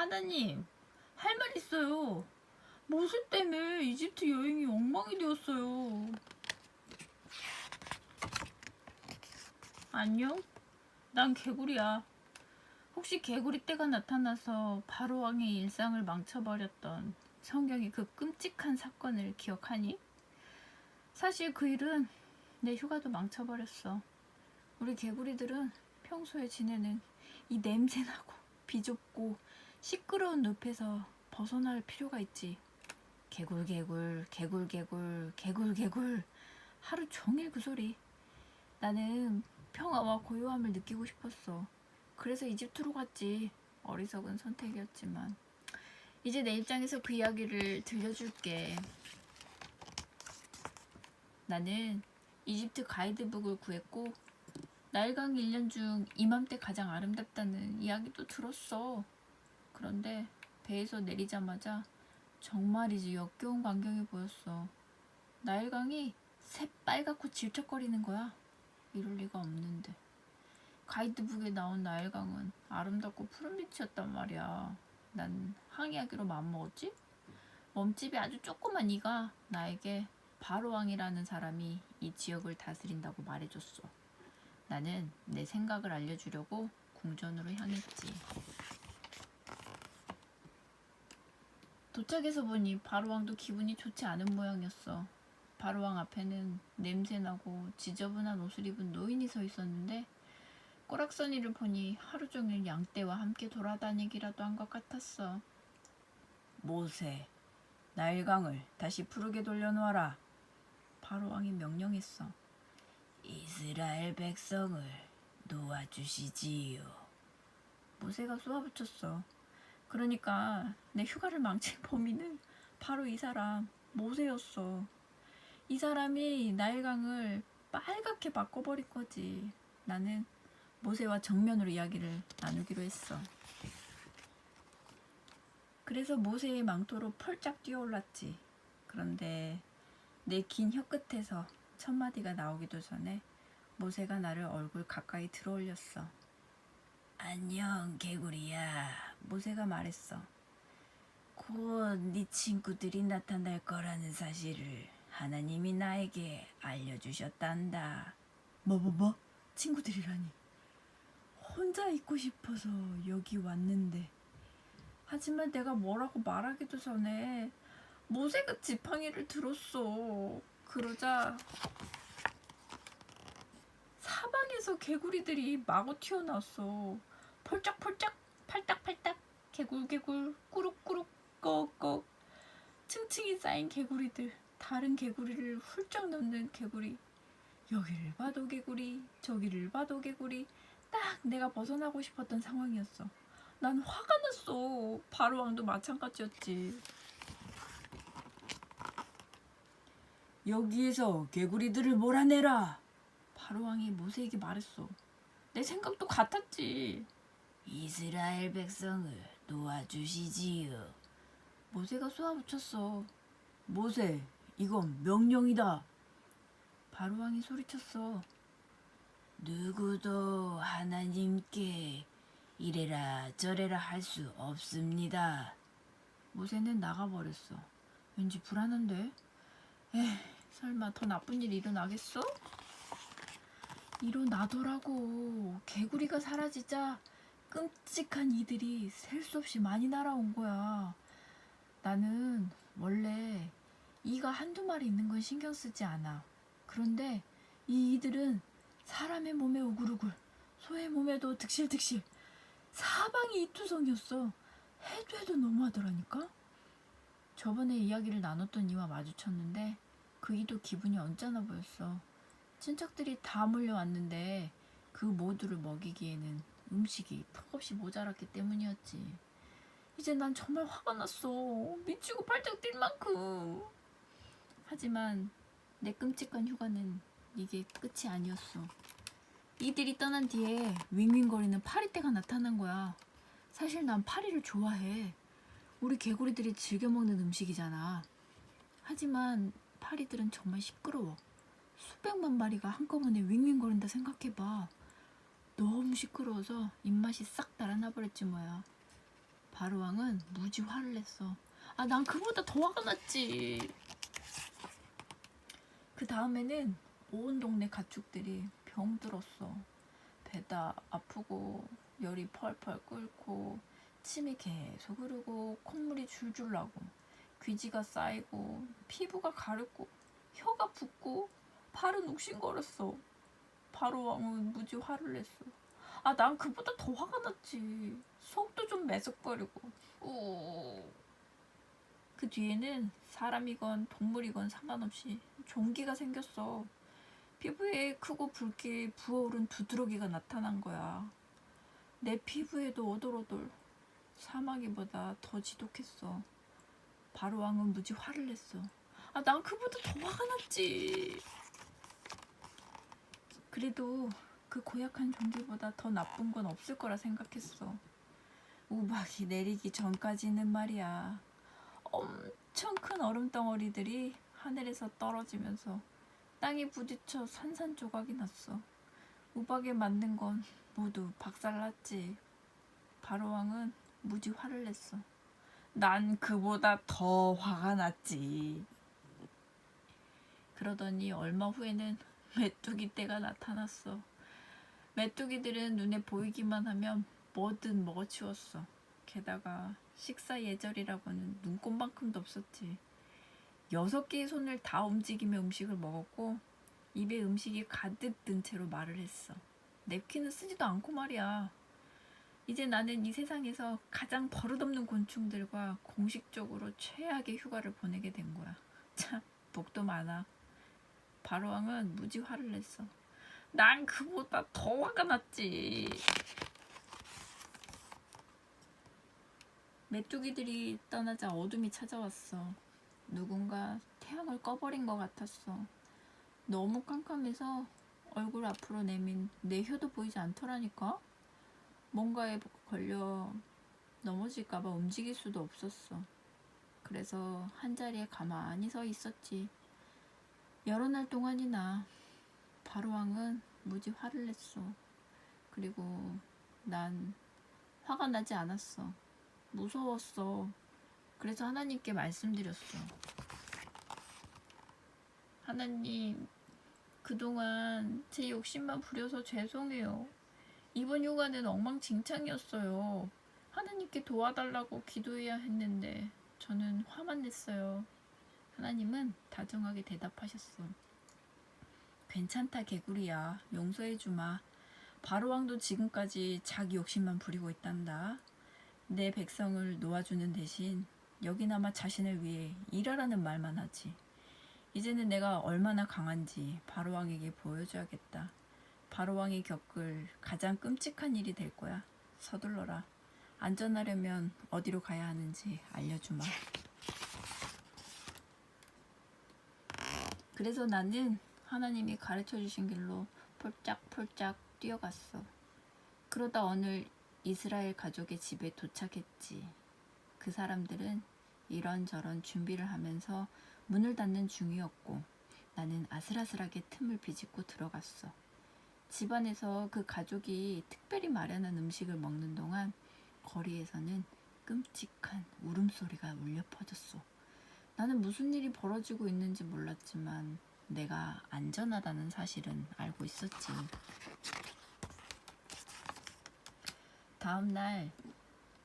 하나님, 할 말 있어요. 모세 때문에 이집트 여행이 엉망이 되었어요. 안녕? 난 개구리야. 혹시 개구리 떼가 나타나서 바로 왕의 일상을 망쳐버렸던 성경의 그 끔찍한 사건을 기억하니? 사실 그 일은 내 휴가도 망쳐버렸어. 우리 개구리들은 평소에 지내는 이 냄새나고 비좁고 시끄러운 늪에서 벗어날 필요가 있지. 개굴 개굴 개굴 개굴 개굴 개굴 하루 종일 그 소리. 나는 평화와 고요함을 느끼고 싶었어. 그래서 이집트로 갔지. 어리석은 선택이었지만 이제 내 입장에서 그 이야기를 들려줄게. 나는 이집트 가이드북을 구했고 나일강 1년 중 이맘때 가장 아름답다는 이야기도 들었어. 그런데 배에서 내리자마자 정말이지 역겨운 광경이 보였어. 나일강이 새빨갛고 질척거리는 거야. 이럴 리가 없는데. 가이드북에 나온 나일강은 아름답고 푸른 빛이었단 말이야. 난 항이하기로 마음먹었지? 몸집이 아주 조그만 이가 나에게 바로왕이라는 사람이 이 지역을 다스린다고 말해줬어. 나는 내 생각을 알려주려고 궁전으로 향했지. 도착해서 보니 바로왕도 기분이 좋지 않은 모양이었어. 바로왕 앞에는 냄새나고 지저분한 옷을 입은 노인이 서 있었는데 꼬락서니를 보니 하루 종일 양떼와 함께 돌아다니기라도 한 것 같았어. 모세, 나일강을 다시 푸르게 돌려놓아라. 바로왕이 명령했어. 이스라엘 백성을 놓아주시지요. 모세가 쏘아붙였어. 그러니까 내 휴가를 망친 범인은 바로 이 사람 모세였어. 이 사람이 나일강을 빨갛게 바꿔버린 거지. 나는 모세와 정면으로 이야기를 나누기로 했어. 그래서 모세의 망토로 펄짝 뛰어올랐지. 그런데 내 긴 혀끝에서 첫 마디가 나오기도 전에 모세가 나를 얼굴 가까이 들어올렸어. 안녕 개구리야. 모세가 말했어. 곧 네 친구들이 나타날 거라는 사실을 하나님이 나에게 알려주셨단다. 뭐뭐 뭐? 친구들이라니. 혼자 있고 싶어서 여기 왔는데. 하지만 내가 뭐라고 말하기도 전에 모세가 지팡이를 들었어. 그러자 사방에서 개구리들이 마구 튀어나왔어. 펄짝펄짝, 팔딱팔딱, 개굴개굴, 꾸룩꾸룩, 꺽꺽. 층층이 쌓인 개구리들, 다른 개구리를 훌쩍 넘는 개구리. 여기를 봐도 개구리, 저기를 봐도 개구리. 딱 내가 벗어나고 싶었던 상황이었어. 난 화가 났어. 바로왕도 마찬가지였지. 여기에서 개구리들을 몰아내라. 바로왕이 모세에게 말했어. 내 생각도 같았지. 이스라엘 백성을 놓아주시지요. 모세가 쏘아붙였어. 모세, 이건 명령이다. 바로왕이 소리쳤어. 누구도 하나님께 이래라 저래라 할 수 없습니다. 모세는 나가버렸어. 왠지 불안한데? 에이, 설마 더 나쁜 일이 일어나겠어? 일어나더라고. 개구리가 사라지자 끔찍한 이들이 셀 수 없이 많이 날아온 거야. 나는 원래 이가 한두 마리 있는 건 신경 쓰지 않아. 그런데 이 이들은 사람의 몸에 우글우글, 소의 몸에도 득실득실, 사방이 이투성이었어. 해도 해도 너무하더라니까. 저번에 이야기를 나눴던 이와 마주쳤는데 그 이도 기분이 언짢아 보였어. 친척들이 다 몰려왔는데 그 모두를 먹이기에는 음식이 턱없이 모자랐기 때문이었지. 이제 난 정말 화가 났어. 미치고 팔짝 뛸 만큼. 하지만 내 끔찍한 휴가는 이게 끝이 아니었어. 이들이 떠난 뒤에 윙윙거리는 파리떼가 나타난 거야. 사실 난 파리를 좋아해. 우리 개구리들이 즐겨 먹는 음식이잖아. 하지만 파리들은 정말 시끄러워. 수백만 마리가 한꺼번에 윙윙거린다 생각해봐. 너무 시끄러워서 입맛이 싹 달아나 버렸지 뭐야. 바로왕은 무지 화를 냈어. 아, 난 그보다 더 화가 났지. 그 다음에는 온 동네 가축들이 병들었어. 배다 아프고 열이 펄펄 끓고 침이 계속 흐르고 콧물이 줄줄 나고 귀지가 쌓이고 피부가 가렵고 혀가 붓고 발은 욱신거렸어. 바로 왕은 무지 화를 냈어. 아, 난 그보다 더 화가 났지. 속도 좀 매석거리고. 오. 그 뒤에는 사람이건 동물이건 상관없이 종기가 생겼어. 피부에 크고 붉게 부어오른 두드러기가 나타난 거야. 내 피부에도 오돌오돌 사마귀보다 더 지독했어. 바로 왕은 무지 화를 냈어. 아, 난 그보다 더 화가 났지. 그래도 그 고약한 종기보다 더 나쁜 건 없을 거라 생각했어. 우박이 내리기 전까지는 말이야. 엄청 큰 얼음 덩어리들이 하늘에서 떨어지면서 땅에 부딪혀 산산조각이 났어. 우박에 맞는 건 모두 박살났지. 바로왕은 무지 화를 냈어. 난 그보다 더 화가 났지. 그러더니 얼마 후에는 메뚜기 떼가 나타났어. 메뚜기들은 눈에 보이기만 하면 뭐든 먹어치웠어. 게다가 식사 예절이라고는 눈꼽만큼도 없었지. 여섯 개의 손을 다 움직이며 음식을 먹었고 입에 음식이 가득 든 채로 말을 했어. 냅킨은 쓰지도 않고 말이야. 이제 나는 이 세상에서 가장 버릇없는 곤충들과 공식적으로 최악의 휴가를 보내게 된 거야. 참 복도 많아. 바로왕은 무지 화를 냈어. 난 그보다 더 화가 났지. 메뚜기들이 떠나자 어둠이 찾아왔어. 누군가 태양을 꺼버린 것 같았어. 너무 깜깜해서 얼굴 앞으로 내민 내 혀도 보이지 않더라니까? 뭔가에 걸려 넘어질까봐 움직일 수도 없었어. 그래서 한자리에 가만히 서 있었지. 여러 날 동안이나 바로왕은 무지 화를 냈어. 그리고 난 화가 나지 않았어. 무서웠어. 그래서 하나님께 말씀드렸어. 하나님, 그동안 제 욕심만 부려서 죄송해요. 이번 휴가는 엉망진창이었어요. 하나님께 도와달라고 기도해야 했는데 저는 화만 냈어요. 하나님은 다정하게 대답하셨어. 괜찮다 개구리야. 용서해주마. 바로왕도 지금까지 자기 욕심만 부리고 있단다. 내 백성을 놓아주는 대신 여기나마 자신을 위해 일하라는 말만 하지. 이제는 내가 얼마나 강한지 바로왕에게 보여줘야겠다. 바로왕이 겪을 가장 끔찍한 일이 될 거야. 서둘러라. 안전하려면 어디로 가야 하는지 알려주마. 그래서 나는 하나님이 가르쳐 주신 길로 폴짝폴짝 뛰어갔어. 그러다 어느 이스라엘 가족의 집에 도착했지. 그 사람들은 이런저런 준비를 하면서 문을 닫는 중이었고 나는 아슬아슬하게 틈을 비집고 들어갔어. 집안에서 그 가족이 특별히 마련한 음식을 먹는 동안 거리에서는 끔찍한 울음소리가 울려 퍼졌어. 나는 무슨 일이 벌어지고 있는지 몰랐지만 내가 안전하다는 사실은 알고 있었지. 다음 날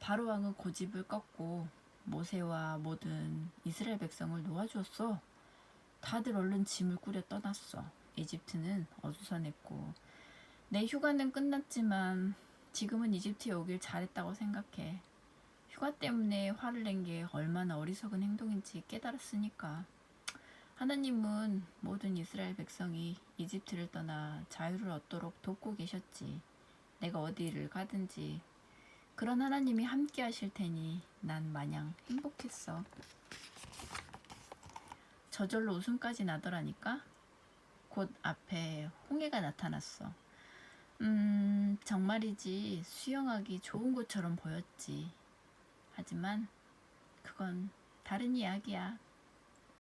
바로왕은 고집을 꺾고 모세와 모든 이스라엘 백성을 놓아주었어. 다들 얼른 짐을 꾸려 떠났어. 이집트는 어수선했고 내 휴가는 끝났지만 지금은 이집트에 오길 잘했다고 생각해. 휴가 때문에 화를 낸 게 얼마나 어리석은 행동인지 깨달았으니까. 하나님은 모든 이스라엘 백성이 이집트를 떠나 자유를 얻도록 돕고 계셨지. 내가 어디를 가든지 그런 하나님이 함께 하실 테니 난 마냥 행복했어. 저절로 웃음까지 나더라니까. 곧 앞에 홍해가 나타났어. 음, 정말이지 수영하기 좋은 곳처럼 보였지. 하지만 그건 다른 이야기야.